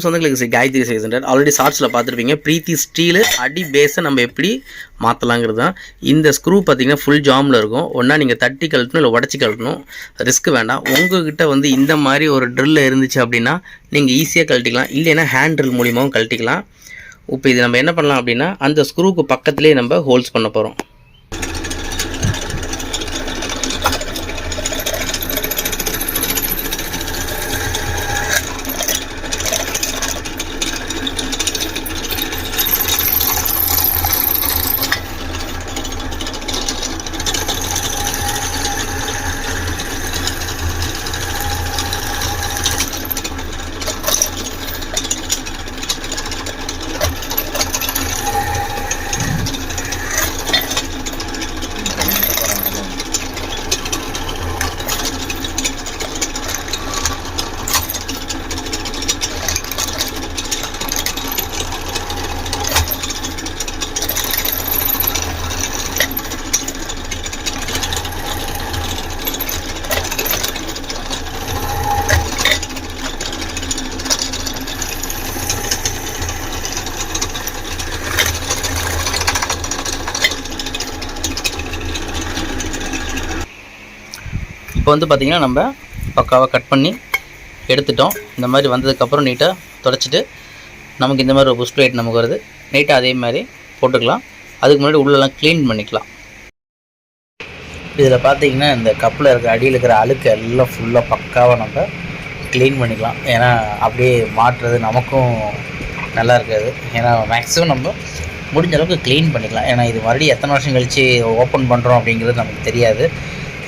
வணக்கம் வந்து சொந்தங்களுக்கு காயத்ரி சைஸ் சென்டர் ஆல்ரெடி ஷார்ட்ஸில் பார்த்துருப்பீங்க. ப்ரீத்தி ஸ்டீலு அடி பேஸை நம்ம எப்படி மாற்றலாங்கிறது தான் இந்த ஸ்க்ரூ பார்த்தீங்கன்னா ஃபுல் ஜாமில் இருக்கும். ஒன்றா நீங்கள் தட்டி கழட்டணும் இல்லை உடச்சி கழட்டணும். ரிஸ்க் வேண்டாம். உங்ககிட்ட வந்து இந்த மாதிரி ஒரு ட்ரில் இருந்துச்சு அப்படின்னா நீங்கள் ஈஸியாக கழட்டிக்கலாம். இல்லைன்னா ஹேண்ட் ட்ரில் மூலியமாகவும் கழட்டிக்கலாம். இப்போ இது நம்ம என்ன பண்ணலாம் அப்படின்னா அந்த ஸ்க்ரூவுக்கு பக்கத்துலேயே நம்ம ஹோல்ஸ் பண்ண போகிறோம் இப்போ வந்து பார்த்திங்கன்னா நம்ம பக்காவாக கட் பண்ணி எடுத்துட்டோம். இந்த மாதிரி வந்ததுக்கப்புறம் நீட்டாக தொடச்சிட்டு நமக்கு இந்த மாதிரி ஒரு புஷ் பிளேட் நமக்கு வருது. நீட்டாக அதே மாதிரி போட்டுக்கலாம். அதுக்கு முன்னாடி உள்ளெல்லாம் க்ளீன் பண்ணிக்கலாம். இதில் பார்த்தீங்கன்னா இந்த கப்பில் இருக்கிற அடியில் இருக்கிற அழுக்கு எல்லாம் ஃபுல்லாக பக்காவாக நம்ம க்ளீன் பண்ணிக்கலாம். ஏன்னா அப்படியே மாட்டுறது நமக்கும் நல்லா இருக்காது. ஏன்னா மேக்ஸிமம் நம்ம முடிஞ்ச அளவுக்கு க்ளீன் பண்ணிக்கலாம். ஏன்னா இது மறுபடியும் எத்தனை வருஷம் கழித்து ஓப்பன் பண்ணுறோம் அப்படிங்கிறது நமக்கு தெரியாது.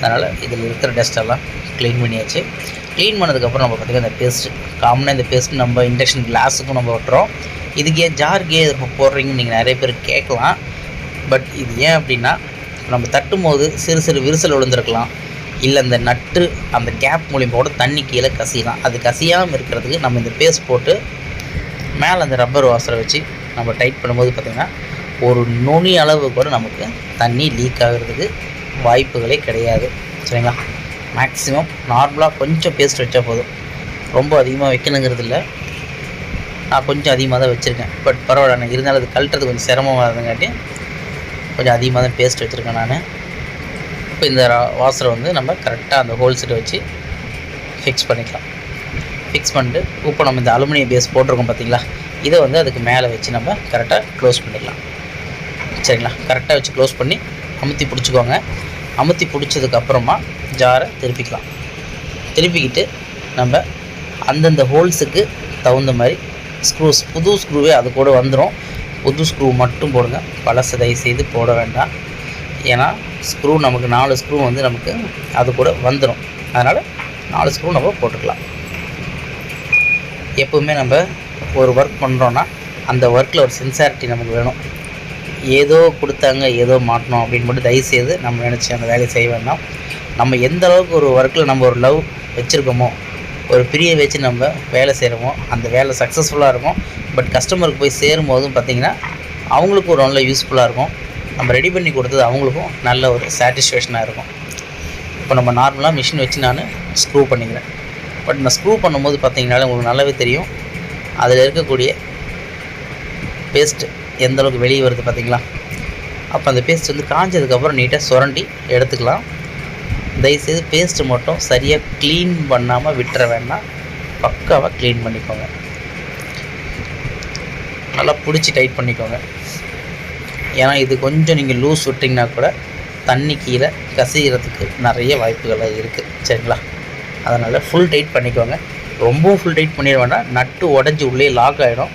அதனால் இதில் இருக்கிற டஸ்ட்டெல்லாம் க்ளீன் பண்ணியாச்சு. க்ளீன் பண்ணதுக்கப்புறம் நம்ம பார்த்திங்கன்னா இந்த பேஸ்ட்டு காமனாக இந்த பேஸ்ட் நம்ம இண்டக்ஷன் கிளாஸுக்கும் நம்ம ஒட்டுறோம் இதுக்கு ஏன் ஜார்க்கு ஏன் இப்போ போடுறீங்கன்னு நீங்கள் நிறைய பேர் கேட்கலாம். பட் இது ஏன் அப்படின்னா நம்ம தட்டும் போது சிறு சிறு விரிசல் விழுந்திருக்கலாம். இல்லை அந்த நட்டு அந்த கேப் மூலியமாக கூட தண்ணி கீழே கசியலாம். அது கசியாமல் இருக்கிறதுக்கு நம்ம இந்த பேஸ்ட் போட்டு மேலே அந்த ரப்பர் வாசரை வச்சு நம்ம டைட் பண்ணும்போது பார்த்திங்கன்னா ஒரு நுனி அளவு கூட நமக்கு தண்ணி லீக் ஆகிறதுக்கு வாய்ப்புகளே கிடையாது. சரிங்களா? மேக்ஸிமம் நார்மலாக கொஞ்சம் பேஸ்ட் வச்சா போதும். ரொம்ப அதிகமாக வைக்கணுங்கிறது இல்லை. நான் கொஞ்சம் அதிகமாக தான் வச்சுருக்கேன். பட் பரவாயில்ல நான் இருந்தாலும் அது கழட்டுறது கொஞ்சம் சிரமமாக இருந்தங்காட்டி கொஞ்சம் அதிகமாக தான் பேஸ்ட் வச்சுருக்கேன் நான். இப்போ இந்த வாசரை வந்து நம்ம கரெக்டாக அந்த ஹோல்ஸிட்ட வச்சு ஃபிக்ஸ் பண்ணிக்கலாம். ஃபிக்ஸ் பண்ணிட்டு இப்போ நம்ம இந்த அலுமினியம் பேஸ் போட்டிருக்கோம் பார்த்திங்களா இதை வந்து அதுக்கு மேலே வச்சு நம்ம கரெக்டாக க்ளோஸ் பண்ணிக்கலாம். சரிங்களா? கரெக்டாக வச்சு க்ளோஸ் பண்ணி அமுத்தி பிடிச்சிக்கோங்க. அமுத்தி பிடிச்சதுக்கப்புறமா ஜாரை திருப்பிக்கலாம். திருப்பிக்கிட்டு நம்ம அந்தந்த ஹோல்ஸுக்கு தகுந்த மாதிரி ஸ்க்ரூஸ் புது ஸ்க்ரூவே அது கூட வந்துடும் புது ஸ்க்ரூ மட்டும் போடுங்க. பழசு தயவு செய்து போட வேண்டாம். ஏன்னா ஸ்க்ரூ நமக்கு நாலு ஸ்க்ரூ வந்து நமக்கு அது கூட வந்துடும் அதனால் நாலு ஸ்க்ரூ நம்ம போட்டுக்கலாம். எப்போவுமே நம்ம ஒரு ஒர்க் பண்ணுறோன்னா அந்த ஒர்க்கில் ஒரு சின்சாரிட்டி நமக்கு வேணும். ஏதோ கொடுத்தாங்க ஏதோ மாட்டணும் அப்படின்னு மட்டும் தயவுசெய்து நம்ம நினச்சி அந்த வேலையை செய்ய வேண்டாம். நம்ம எந்த அளவுக்கு ஒரு ஒர்க்கில் நம்ம ஒரு லவ் வச்சுருக்கோமோ ஒரு பிரிய வச்சு நம்ம வேலை செய்கிறோமோ அந்த வேலை சக்ஸஸ்ஃபுல்லாக இருக்கும் பட் கஸ்டமருக்கு போய் சேரும் போதும் பார்த்திங்கன்னா அவங்களுக்கும் ஒரு நல்ல யூஸ்ஃபுல்லாக இருக்கும். நம்ம ரெடி பண்ணி கொடுத்தது அவங்களுக்கும் நல்ல ஒரு சாட்டிஸ்ஃபேக்ஷனாக இருக்கும். இப்போ நம்ம நார்மலாக மிஷின் வச்சு நான் ஸ்க்ரூ பண்ணிக்கிறேன். பட் நான் ஸ்க்ரூ பண்ணும்போது பார்த்திங்கனாலே உங்களுக்கு நல்லாவே தெரியும். அதில் இருக்கக்கூடிய பேஸ்ட்டு எந்த அளவுக்கு வெளியே வருது பார்த்தீங்களா அப்போ அந்த பேஸ்ட் வந்து காஞ்சதுக்கப்புறம் நீட்டாக சுரண்டி எடுத்துக்கலாம். தயவுசெய்து பேஸ்ட்டு மட்டும் சரியாக க்ளீன் பண்ணாமல் விட்டுற வேண்டாம். பக்காவாக க்ளீன் பண்ணிக்கோங்க. நல்லா பிடிச்சி டைட் பண்ணிக்கோங்க. ஏன்னா இது கொஞ்சம் நீங்கள் லூஸ் விட்டிங்கன்னா கூட தண்ணி கீழே கசிகிறதுக்கு நிறைய வாய்ப்புகள் இருக்குது சரிங்களா? அதனால் ஃபுல் டைட் பண்ணிக்கோங்க. ரொம்பவும் ஃபுல் டைட் பண்ணிட வேண்டாம். நட்டு உடஞ்சி உள்ளே லாக் ஆகிடும்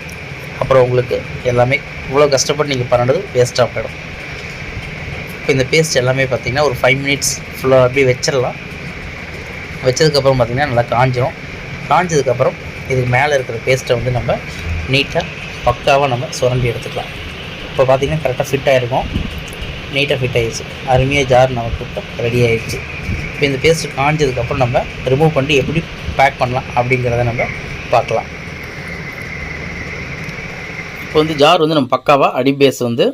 அப்புறம் உங்களுக்கு எல்லாமே இவ்வளோ கஷ்டப்பட்டு நீங்கள் பண்ணுறது வேஸ்ட்டாக போயிடும். இப்போ இந்த பேஸ்ட் எல்லாமே பார்த்திங்கன்னா ஒரு ஃபைவ் மினிட்ஸ் ஃபுல்லாக அப்படியே வச்சிடலாம். வச்சதுக்கப்புறம் பார்த்திங்கன்னா நல்லா காஞ்சிரும். காஞ்சதுக்கப்புறம் இதுக்கு மேலே இருக்கிற பேஸ்ட்டை வந்து நம்ம நீட்டாக பக்காவாக நம்ம சுரண்டி எடுத்துக்கலாம். இப்போ பார்த்திங்கன்னா கரெக்டாக ஃபிட் ஆகிருக்கும் நீட்டாக ஃபிட் ஆகிடுச்சு அருமையாக ஜார் நமக்கு இப்போ ரெடி ஆகிடுச்சு இப்போ இந்த பேஸ்ட்டு காஞ்சதுக்கப்புறம் நம்ம ரிமூவ் பண்ணி எப்படி பேக் பண்ணலாம் அப்படிங்கிறத நம்ம பார்க்கலாம். இப்போ வந்து ஜார் வந்து நம்ம பக்காவாக அடி பேஸ் வந்து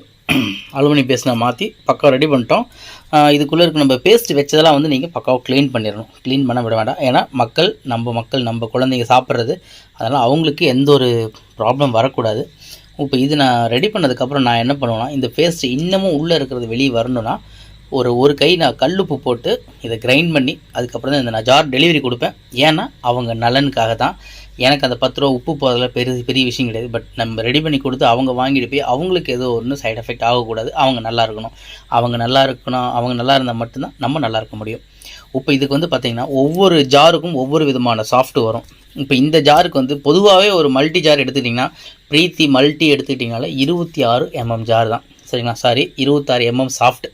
அலுமினியம் பேஸ் நான் மாற்றி பக்காவை ரெடி பண்ணிட்டோம். இதுக்குள்ளே இருக்க நம்ம பேஸ்ட் வச்சதெல்லாம் வந்து நீங்கள் பக்காவை க்ளீன் பண்ணிடணும். க்ளீன் பண்ண விட வேண்டாம். ஏன்னா மக்கள் நம்ம மக்கள் நம்ம குழந்தைங்க சாப்பிட்றது அதனால் அவங்களுக்கு எந்த ஒரு ப்ராப்ளம் வரக்கூடாது. இப்போ இது நான் ரெடி பண்ணதுக்கப்புறம் நான் என்ன பண்ணுவேன்னா இந்த பேஸ்ட் இன்னமும் உள்ளே இருக்கிறது வெளியே வரணும்னா ஒரு ஒரு கை நான் கல்லுப்பு போட்டு இதை கிரைண்ட் பண்ணி அதுக்கப்புறம் தான் இந்த நான் ஜார் டெலிவரி கொடுப்பேன். ஏன்னா அவங்க நலனுக்காக தான் எனக்கு அந்த பத்து ரூபா உப்பு போகிறதுல பெரிய பெரிய விஷயம் கிடையாது. பட் நம்ம ரெடி பண்ணி கொடுத்து அவங்க வாங்கிட்டு போய் அவங்களுக்கு ஏதோ ஒன்றும் சைட் எஃபெக்ட் ஆகக்கூடாது. அவங்க நல்லா இருக்கணும். அவங்க நல்லா இருக்கணும். அவங்க நல்லா இருந்தால் மட்டும்தான் நம்ம நல்லா இருக்க முடியும். இப்போ இதுக்கு வந்து பார்த்திங்கன்னா ஒவ்வொரு ஜாருக்கும் ஒவ்வொரு விதமான சாஃப்ட் வரும். இப்போ இந்த ஜாருக்கு வந்து பொதுவாகவே ஒரு மல்டி ஜார் எடுத்துக்கிட்டிங்கன்னா ப்ரீத்தி மல்டி எடுத்துக்கிட்டிங்கனால இருபத்தி ஆறு எம்எம் ஜார் தான். சரிங்களா? சாரி இருபத்தாறு எம்எம் சாஃப்ட்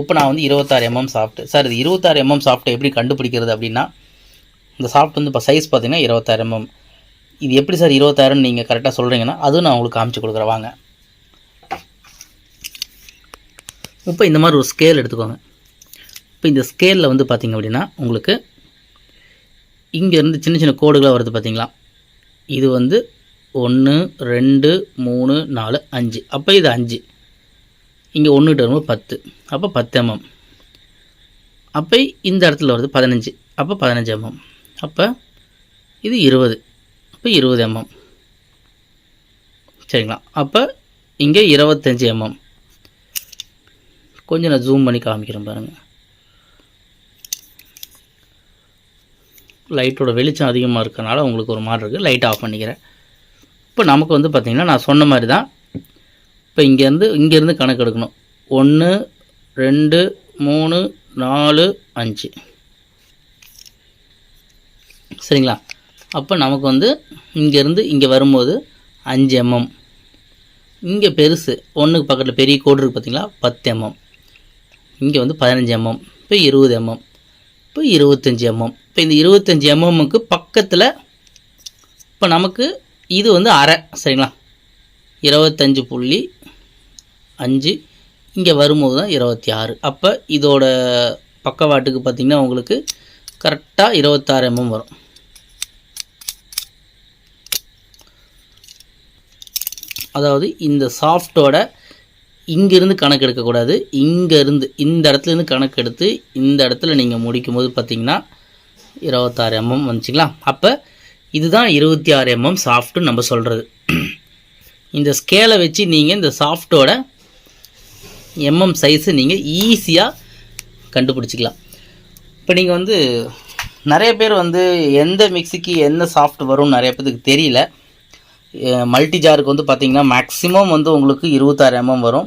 இப்போ நான் வந்து இருபத்தாறு எம்எம் சாஃப்ட் சார் இது இருபத்தாறு எம்எம் சாஃப்ட் எப்படி கண்டுபிடிக்கிறது அப்படின்னா இந்த சாஃப்ட் வந்து இப்போ சைஸ் பார்த்தீங்கன்னா இருபத்தாயிரம் எம்எம் இது எப்படி சார் இருபத்தாயிரம்னு நீங்கள் கரெக்டாக சொல்கிறீங்கன்னா அதுவும் நான் உங்களுக்கு காமிச்சு கொடுக்குறேன். வாங்க. இப்போ இந்த மாதிரி ஒரு ஸ்கேல் எடுத்துக்கோங்க. இப்போ இந்த ஸ்கேலில் வந்து பார்த்தீங்க அப்படின்னா உங்களுக்கு இங்கேருந்து சின்ன சின்ன கோடுகளாக வருது பார்த்தீங்களா? இது வந்து ஒன்று ரெண்டு மூணு நாலு அஞ்சு. அப்போ இது அஞ்சு. இங்கே ஒன்றுட்டு வரும்போது பத்து. அப்போ பத்து எம்எம் அப்போ இந்த இடத்துல வருது பதினஞ்சு. அப்போ பதினஞ்சு எம்எம் அப்போ இது இருபது. அப்போ இருபது எம்எம் சரிங்களா? அப்போ இங்கே இருபத்தஞ்சி எம்எம் கொஞ்சம் நான் ஜூம் பண்ணி காமிக்கிறேன் பாருங்கள் லைட்டோட வெளிச்சம் அதிகமாக இருக்கனால உங்களுக்கு ஒரு மாதிரி இருக்குது லைட் ஆஃப் பண்ணிக்கிறேன். இப்போ நமக்கு வந்து பார்த்திங்கன்னா நான் சொன்ன மாதிரி தான் இப்போ இங்கேருந்து இங்கேருந்து கணக்கு எடுக்கணும். ஒன்று ரெண்டு மூணு நாலு அஞ்சு. சரிங்களா? அப்போ நமக்கு வந்து இங்கேருந்து இங்கே வரும்போது அஞ்சு எம்எம் இங்கே பெருசு. ஒன்றுக்கு பக்கத்தில் பெரிய கோடு இருக்குது பார்த்தீங்களா பத்து எம்எம் இங்கே வந்து பதினஞ்சு எம்எம் இப்போ இருபது எம்எம் இப்போ இருபத்தஞ்சி எம்எம் இப்போ இந்த இருபத்தஞ்சி எம்எம்முக்கு பக்கத்தில் இப்போ நமக்கு இது வந்து அரை. சரிங்களா? இருபத்தஞ்சு புள்ளி அஞ்சு. இங்கே வரும்போது தான் இருபத்தி ஆறு. அப்போ இதோட பக்கவாட்டுக்கு பார்த்திங்கன்னா உங்களுக்கு கரெக்டாக இருபத்தாறு எம்எம் வரும். அதாவது இந்த சாஃப்ட்டோட இங்கேருந்து கணக்கு எடுக்கக்கூடாது இங்கேருந்து இந்த இடத்துலேருந்து கணக்கு எடுத்து இந்த இடத்துல நீங்கள் முடிக்கும்போது பார்த்தீங்கன்னா இருபத்தாறு எம்எம் வந்துச்சுங்களா? அப்போ இதுதான் இருபத்தி ஆறு எம்எம் சாஃப்ட்டுன்னு நம்ம சொல்கிறது இந்த ஸ்கேலை வச்சு நீங்கள் இந்த சாஃப்ட்டோட எம்எம் சைஸு நீங்கள் ஈஸியாக கண்டுபிடிச்சிக்கலாம். இப்போ நீங்கள் வந்து நிறைய பேர் வந்து எந்த மிக்சிக்கு என்ன சாஃப்ட் வரும்னு நிறைய பேருக்கு தெரியல. மல்டி ஜாருக்கு வந்து பார்த்தீங்கன்னா மேக்ஸிமம் வந்து உங்களுக்கு இருபத்தாறு எம்எம் வரும்.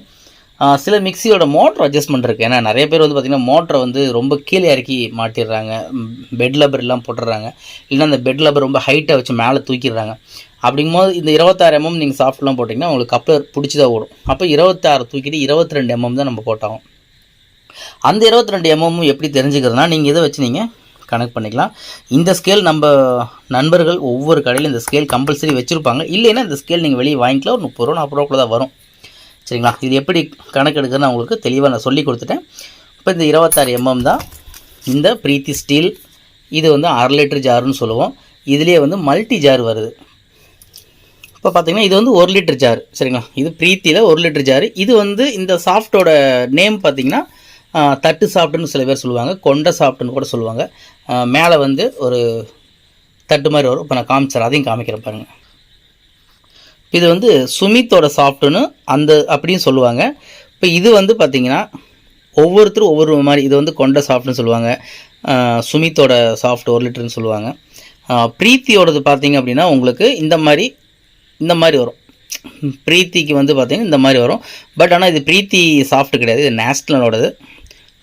சில மிக்சியோட மோட்ரு அட்ஜஸ்ட்மெண்ட் இருக்குது ஏன்னா நிறைய பேர் வந்து பார்த்திங்கன்னா மோட்டரை வந்து ரொம்ப கீழே இறக்கி மாட்டிடுறாங்க. பெட் லப்பர் எல்லாம் போட்டுடுறாங்க. இல்லைன்னா அந்த பெட் லப்பர் ரொம்ப ஹைட்டாக வச்சு மேலே தூக்கிடுறாங்க. அப்படிங்கும்போது இந்த இருபத்தாறு எம்எம் நீங்கள் சாஃப்ட்லாம் போட்டிங்கன்னா உங்களுக்கு கப்ளர் பிடிச்சி தான் ஓடும். அப்போ இருபத்தாறு தூக்கிட்டு இருபத்தி ரெண்டு எம்எம் தான் நம்ம போட்டாகும் அந்த இருபத்தி ரெண்டு எம்எம்மும் எப்படி தெரிஞ்சுக்கிறதுனா நீங்கள் இதை வச்சு நீங்கள் கனெக்ட் பண்ணிக்கலாம். இந்த ஸ்கேல் நம்ம நண்பர்கள் ஒவ்வொரு கடையிலும் இந்த ஸ்கேல் கம்பல்சரி வச்சுருப்பாங்க. இல்லைன்னா இந்த ஸ்கேல் நீங்கள் வெளியே வாங்கிக்கலாம். ஒரு முப்பது ரூபா நாற்பது ரூபாக்குள்ள தான் வரும். சரிங்களா? இது எப்படி கணக்கு எடுக்கிறதுன்னு உங்களுக்கு தெளிவாக நான் சொல்லி கொடுத்துட்டேன். இப்போ இந்த இருபத்தாறு எம்எம் தான். இந்த பிரீத்தி ஸ்டீல் இது வந்து அரை லிட்டர் ஜாருன்னு சொல்லுவோம். இதுலேயே வந்து மல்டி ஜார் வருது. இப்போ பார்த்தீங்கன்னா இது வந்து ஒரு லிட்டர் ஜார். சரிங்களா? இது பிரீத்தியில் ஒரு லிட்டர் ஜார். இது வந்து இந்த சாஃப்ட்டோட நேம் பார்த்தீங்கன்னா தட்டு சாஃப்ட்டுன்னு சில பேர் சொல்லுவாங்க கொண்டை சாஃப்ட்டுன்னு கூட சொல்லுவாங்க. மேலே வந்து ஒரு தட்டு மாதிரி வரும். இப்போ நான் காமிச்சிடறேன் அதையும் காமிக்கிறேன் பாருங்கள் இது வந்து சுமித்தோட சாஃப்ட்டுன்னு அந்த அப்படின்னு சொல்லுவாங்க. இப்போ இது வந்து பார்த்திங்கன்னா ஒவ்வொருத்தரும் ஒவ்வொரு மாதிரி இது வந்து கொண்ட சாஃப்ட்னு சொல்லுவாங்க. சுமித்தோட சாஃப்ட் ஒரு லிட்டர்னு சொல்லுவாங்க. பிரீத்தியோடது பார்த்திங்க அப்படின்னா உங்களுக்கு இந்த மாதிரி இந்த மாதிரி வரும். பிரீத்திக்கு வந்து பார்த்தீங்கன்னா இந்த மாதிரி வரும். பட் ஆனால் இது பிரீத்தி சாஃப்ட் கிடையாது. இது நேஷ்னலோடது.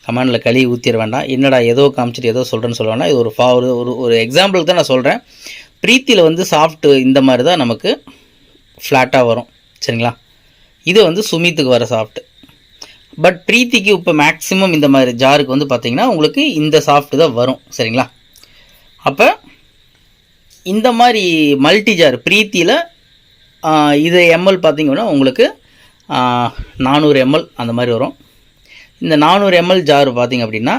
கமாண்டில் கழுவி ஊற்றிட வேண்டாம். என்னடா ஏதோ காமிச்சிட்டு ஏதோ சொல்கிறேன்னு சொல்லுவேன்னா இது ஒரு ஃபா ஒரு ஒரு எக்ஸாம்பிளுக்கு தான் நான் சொல்கிறேன் ப்ரீத்தியில் வந்து சாஃப்ட் இந்த மாதிரி தான் நமக்கு ஃப்ளாட்டாக வரும். சரிங்களா? இது வந்து சுமித்துக்கு வர சாஃப்ட் பட் ப்ரீத்திக்கு இப்போ மேக்ஸிமம் இந்த மாதிரி ஜாருக்கு வந்து பார்த்திங்கன்னா உங்களுக்கு இந்த சாஃப்ட் தான் வரும். சரிங்களா? அப்போ இந்த மாதிரி மல்டி ஜார் ப்ரீத்தியில் இது எம்எல் பார்த்தீங்கன்னா உங்களுக்கு நானூறு எம்எல் அந்த மாதிரி வரும். இந்த நானூறு எம்எல் ஜார் பார்த்தீங்க அப்படின்னா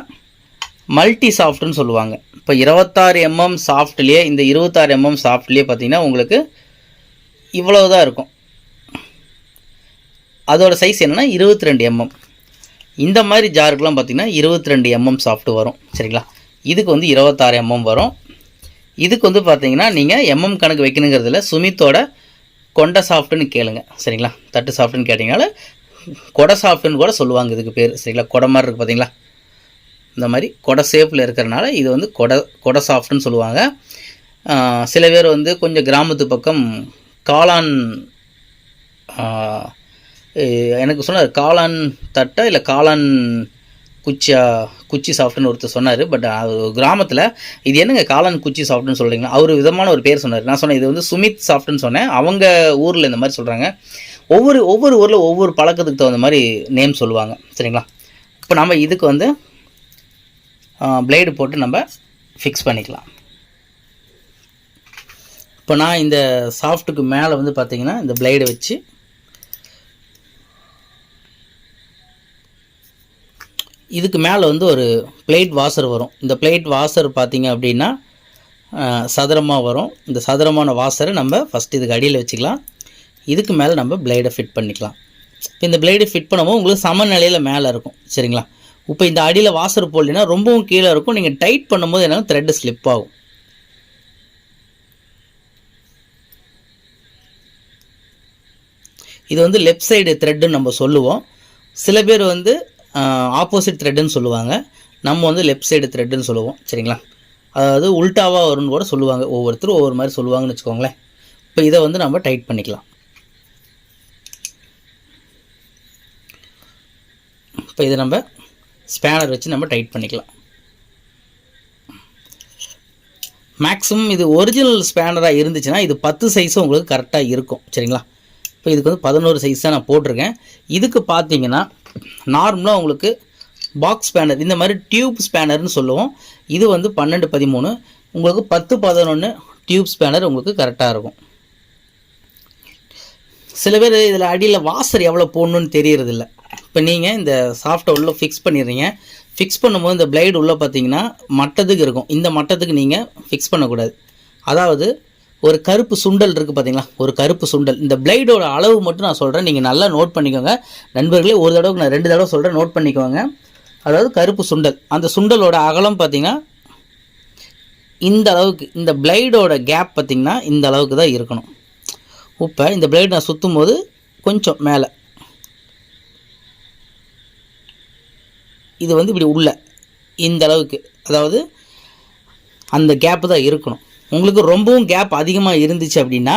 மல்டி சாஃப்ட்னு சொல்லுவாங்க. இப்போ இருபத்தாறு எம்எம் சாஃப்ட்லேயே இந்த இருபத்தாறு எம்எம் சாஃப்ட்லேயே பார்த்தீங்கன்னா உங்களுக்கு இவ்வளவு தான் இருக்கும். அதோடய சைஸ் என்னென்னா இருபத்தி ரெண்டு எம்எம் இந்த மாதிரி ஜாருக்கெலாம் பார்த்தீங்கன்னா இருபத்தி ரெண்டு எம்எம் சாஃப்ட் வரும். சரிங்களா? இதுக்கு வந்து இருபத்தாறு எம்எம் வரும். இதுக்கு வந்து பார்த்தீங்கன்னா நீங்கள் எம்எம் கணக்கு வைக்கணுங்கிறதுல சுமித்தோட கொண்ட சாஃப்ட்டுன்னு கேளுங்க. சரிங்களா? தட்டு சாஃப்ட்டுன்னு கேட்டிங்கனால கொடை சாஃப்ட்டுன்னு கூட சொல்லுவாங்க இதுக்கு பேர். சரிங்களா? கொடை மாதிரி இருக்குது பார்த்தீங்களா இந்த மாதிரி கொடை ஷேப்பில் இருக்கிறனால இது வந்து கொடை கொடை சாஃப்ட்டுன்னு சொல்லுவாங்க சில பேர் வந்து கொஞ்சம் கிராமத்து பக்கம் காளான் எனக்கு சொன்னார் காளான் தட்டை இல்லை காளான் குச்சியா குச்சி சாஃப்ட்னு ஒருத்தர் சொன்னார். பட் கிராமத்தில் இது என்னங்க காளான் குச்சி சாஃப்ட்னு சொல்கிறீங்களா அவர் விதமான ஒரு பேர் சொன்னார். நான் சொன்னேன் இது வந்து சுமித் சாஃப்ட்னு சொன்னேன். அவங்க ஊரில் இந்த மாதிரி சொல்கிறாங்க ஒவ்வொரு ஒவ்வொரு ஊரில் ஒவ்வொரு பழக்கத்துக்கு தகுந்த மாதிரி நேம் சொல்லுவாங்க. சரிங்களா? இப்போ நம்ம இதுக்கு வந்து பிளேடு போட்டு நம்ம ஃபிக்ஸ் பண்ணிக்கலாம். இப்போ நான் இந்த சாஃப்ட்டுக்கு மேலே வந்து பார்த்திங்கன்னா இந்த பிளேடை வச்சு இதுக்கு மேலே வந்து ஒரு பிளேட் வாசர் வரும். இந்த பிளேட் வாசர் பார்த்திங்க அப்படின்னா சதுரமாக வரும். இந்த சதுரமான வாசரை நம்ம ஃபஸ்ட் இதுக்கு அடியில் வச்சுக்கலாம். இதுக்கு மேலே நம்ம பிளேடை ஃபிட் பண்ணிக்கலாம். இப்போ இந்த பிளேடு ஃபிட் பண்ணும்போது உங்களுக்கு சமநிலையில் மேலே இருக்கும். சரிங்களா? இப்போ இந்த அடியில் வாசர் போடலைன்னா ரொம்பவும் கீழே இருக்கும். நீங்கள் டைட் பண்ணும்போது என்னென்னா த்ரெட்டு ஸ்லிப் ஆகும். இது வந்து லெஃப்ட் சைடு த்ரெட்டுன்னு நம்ம சொல்லுவோம். சில பேர் வந்து ஆப்போசிட் த்ரெட்டுன்னு சொல்லுவாங்க. நம்ம வந்து லெஃப்ட் சைடு த்ரெட்டுன்னு சொல்லுவோம். சரிங்களா? அதாவது உல்ட்டாவாக வரும்னு கூட சொல்லுவாங்க. ஒவ்வொருத்தரும் ஒவ்வொரு மாதிரி சொல்லுவாங்கன்னு வச்சுக்கோங்களேன். இப்போ இதை வந்து நம்ம டைட் பண்ணிக்கலாம். இப்போ இதை நம்ம ஸ்பேனர் வச்சு நம்ம டைட் பண்ணிக்கலாம். மேக்ஸிமம் இது ஒரிஜினல் ஸ்பேனராக இருந்துச்சுன்னா இது பத்து சைஸும் உங்களுக்கு கரெக்டாக இருக்கும். சரிங்களா? இப்போ இதுக்கு வந்து பதினோரு சைஸ் தான் நான் போட்டிருக்கேன். இதுக்கு பார்த்தீங்கன்னா நார்மலாக உங்களுக்கு பாக்ஸ் ஸ்பேனர் இந்த மாதிரி டியூப் ஸ்பேனர்னு சொல்லுவோம். இது வந்து பன்னெண்டு பதிமூணு. உங்களுக்கு பத்து பதினொன்று டியூப் ஸ்பேனர் உங்களுக்கு கரெக்டாக இருக்கும். சில பேர் இதில் அடியில் வாசர் எவ்வளோ போடணுன்னு தெரியறதில்ல. இப்போ நீங்கள் இந்த சாஃப்ட்டை உள்ளே ஃபிக்ஸ் பண்ணிடுறீங்க. ஃபிக்ஸ் பண்ணும்போது இந்த பிளைடு உள்ளே பார்த்தீங்கன்னா மட்டத்துக்கு இருக்கும். இந்த மட்டத்துக்கு நீங்கள் ஃபிக்ஸ் பண்ணக்கூடாது. அதாவது ஒரு கருப்பு சுண்டல் இருக்குது பார்த்தீங்களா ஒரு கருப்பு சுண்டல். இந்த பிளைடோட அளவு மட்டும் நான் சொல்கிறேன் நீங்கள் நல்லா நோட் பண்ணிக்கோங்க. நண்பர்களே ஒரு தடவைக்கு நான் ரெண்டு தடவை சொல்கிறேன் நோட் பண்ணிக்கோங்க. அதாவது கருப்பு சுண்டல். அந்த சுண்டலோட அகலம் பார்த்தீங்கன்னா இந்த அளவுக்கு இந்த பிளைடோட கேப் பார்த்திங்கன்னா இந்த அளவுக்கு தான் இருக்கணும். இப்போ இந்த பிளேட் நான் சுற்றும் போது கொஞ்சம் மேலே. இது வந்து இப்படி உள்ள இந்த அளவுக்கு. அதாவது அந்த கேப்பு தான் இருக்கணும். உங்களுக்கு ரொம்பவும் கேப் அதிகமாக இருந்துச்சு அப்படின்னா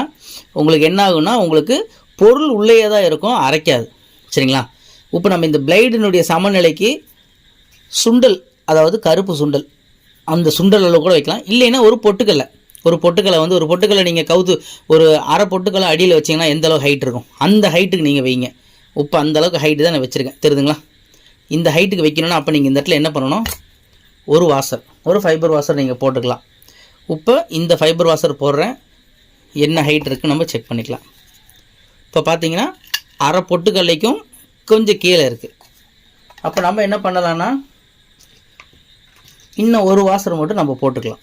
உங்களுக்கு என்ன ஆகும்னா உங்களுக்கு பொருள் உள்ளேயே தான் இருக்கும் அரைக்காது. சரிங்களா? இப்போ நம்ம இந்த பிளைடினுடைய சமநிலைக்கு சுண்டல் அதாவது கருப்பு சுண்டல் அந்த சுண்டல் அளவு கூட வைக்கலாம். இல்லைன்னா ஒரு பொட்டுக்கல்லை. ஒரு பொட்டுக்கல்லை வந்து ஒரு பொட்டுக்கல்லை நீங்கள் கவுத்து ஒரு அரை பொட்டுக்களை அடியில் வச்சிங்கன்னா எந்த அளவு ஹைட் இருக்கும்? அந்த ஹைட்டுக்கு நீங்கள் வைங்க. இப்போ அந்த அளவுக்கு ஹைட்டு தான் நான் வச்சுருக்கேன். தெரியுதுங்களா? இந்த ஹைட்டுக்கு வைக்கணும்னா அப்போ நீங்கள் இந்த இடத்துல என்ன பண்ணணும்? ஒரு வாசர் ஒரு ஃபைபர் வாசர் நீங்கள் போட்டுக்கலாம். இப்போ இந்த ஃபைபர் வாசர் போடுறேன். என்ன ஹைட் இருக்குன்னு நம்ம செக் பண்ணிக்கலாம். இப்போ பார்த்தீங்கன்னா அரை பொட்டுக்கல்லைக்கும் கொஞ்சம் கீழே இருக்குது அப்போ நம்ம என்ன பண்ணலாம்னா இன்னும் ஒரு வாசர் மட்டும் நம்ம போட்டுக்கலாம்.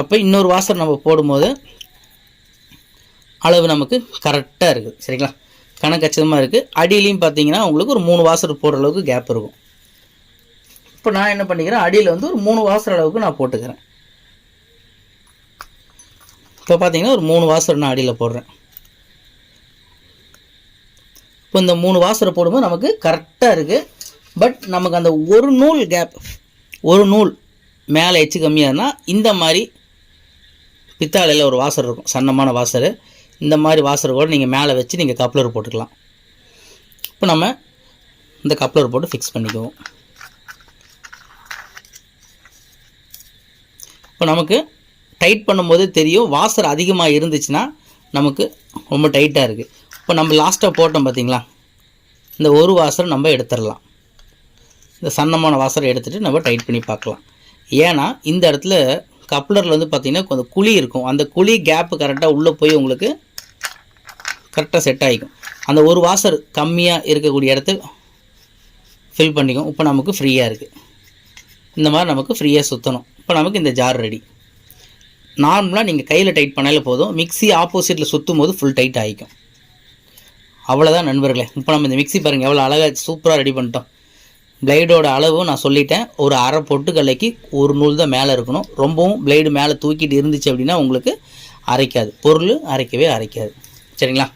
அப்போ இன்னொரு வாசர் நம்ம போடும்போது அளவு நமக்கு கரெக்டாக இருக்குது சரிங்களா? கணக்கச்சிதமாக இருக்குது அடியிலையும் பார்த்தீங்கன்னா உங்களுக்கு ஒரு மூணு வாசர் போடுற அளவுக்கு கேப் இருக்கும். இப்போ நான் என்ன பண்ணிக்கிறேன்? அடியில் வந்து ஒரு மூணு வாசர் அளவுக்கு நான் போட்டுக்கிறேன். இப்போ பார்த்தீங்கன்னா ஒரு மூணு வாசர் நான் அடியில் போடுறேன். இப்போ இந்த மூணு வாசரை போடும்போது நமக்கு கரெக்டாக இருக்குது பட் நமக்கு அந்த ஒரு நூல் கேப் ஒரு நூல் மேலே எச்சு கம்மியாகனா இந்த மாதிரி பித்தாளையில் ஒரு வாசர் இருக்கும். சன்னமான வாசர் இந்த மாதிரி வாசர் கூட நீங்கள் மேலே வச்சு நீங்கள் கப்ளர் போட்டுக்கலாம். இப்போ நம்ம இந்த கப்ளர் போட்டு ஃபிக்ஸ் பண்ணிக்குவோம். இப்போ நமக்கு டைட் பண்ணும்போது தெரியும் வாசர் அதிகமாக இருந்துச்சுன்னா நமக்கு ரொம்ப டைட்டாக இருக்குது இப்போ நம்ம லாஸ்ட்டாக போட்டோம் பார்த்தீங்களா இந்த ஒரு வாசரை நம்ம எடுத்துடலாம். இந்த சன்னமான வாசரை எடுத்துகிட்டு நம்ம டைட் பண்ணி பார்க்கலாம். ஏன்னா இந்த இடத்துல கப்ளரில் வந்து பார்த்திங்கன்னா கொஞ்சம் குழி இருக்கும். அந்த குழி கேப்பு கரெக்டாக உள்ளே போய் உங்களுக்கு கரெக்டாக செட் ஆகிக்கும் அந்த ஒரு வாசர் கம்மியாக இருக்கக்கூடிய இடத்த ஃபில் பண்ணிக்கும். இப்போ நமக்கு ஃப்ரீயாக இருக்குது இந்த மாதிரி நமக்கு ஃப்ரீயாக சுற்றணும் இப்போ நமக்கு இந்த ஜார் ரெடி நார்மலாக நீங்கள் கையில் டைட் பண்ணாலே போதும். மிக்ஸி ஆப்போசிட்டில் சுற்றும் போது ஃபுல் டைட் ஆகிக்கும் அவ்வளோதான் நண்பர்களே. இப்போ நம்ம இந்த மிக்ஸி பாருங்கள் எவ்வளோ அழகாக சூப்பராக ரெடி பண்ணிட்டோம். பிளேடோட அளவும் நான் சொல்லிட்டேன். ஒரு அரை பொட்டுக்கல்லைக்கு ஒரு நூல் தான் மேலே இருக்கணும். ரொம்பவும் பிளேடு மேலே தூக்கிட்டு இருந்துச்சு அப்படின்னா உங்களுக்கு அரைக்காது. பொருள் அரைக்கவே அரைக்காது. சரிங்களா?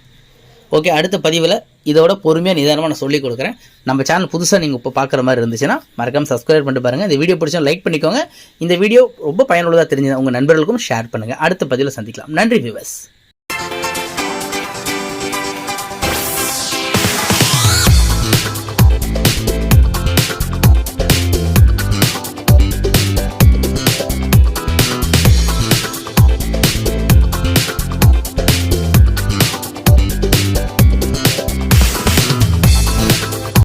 ஓகே அடுத்த பதிவில் இதோட பொறுமையாக நிதானமாக நான் சொல்லிக் கொடுக்குறேன். நம்ம சேனல் புதுசாக நீங்கள் இப்போ பார்க்குற மாதிரி இருந்துச்சுன்னா மறக்காம சப்ஸ்கிரைப் பண்ணிட்டு பாருங்கள் இந்த வீடியோ பிடிச்சா லைக் பண்ணிக்கோங்க. இந்த வீடியோ ரொம்ப பயனுள்ளதாக தெரிஞ்சது உங்கள் நண்பர்களுக்கும் ஷேர் பண்ணுங்கள் அடுத்த பதிவில் சந்திக்கலாம். நன்றி விவஸ்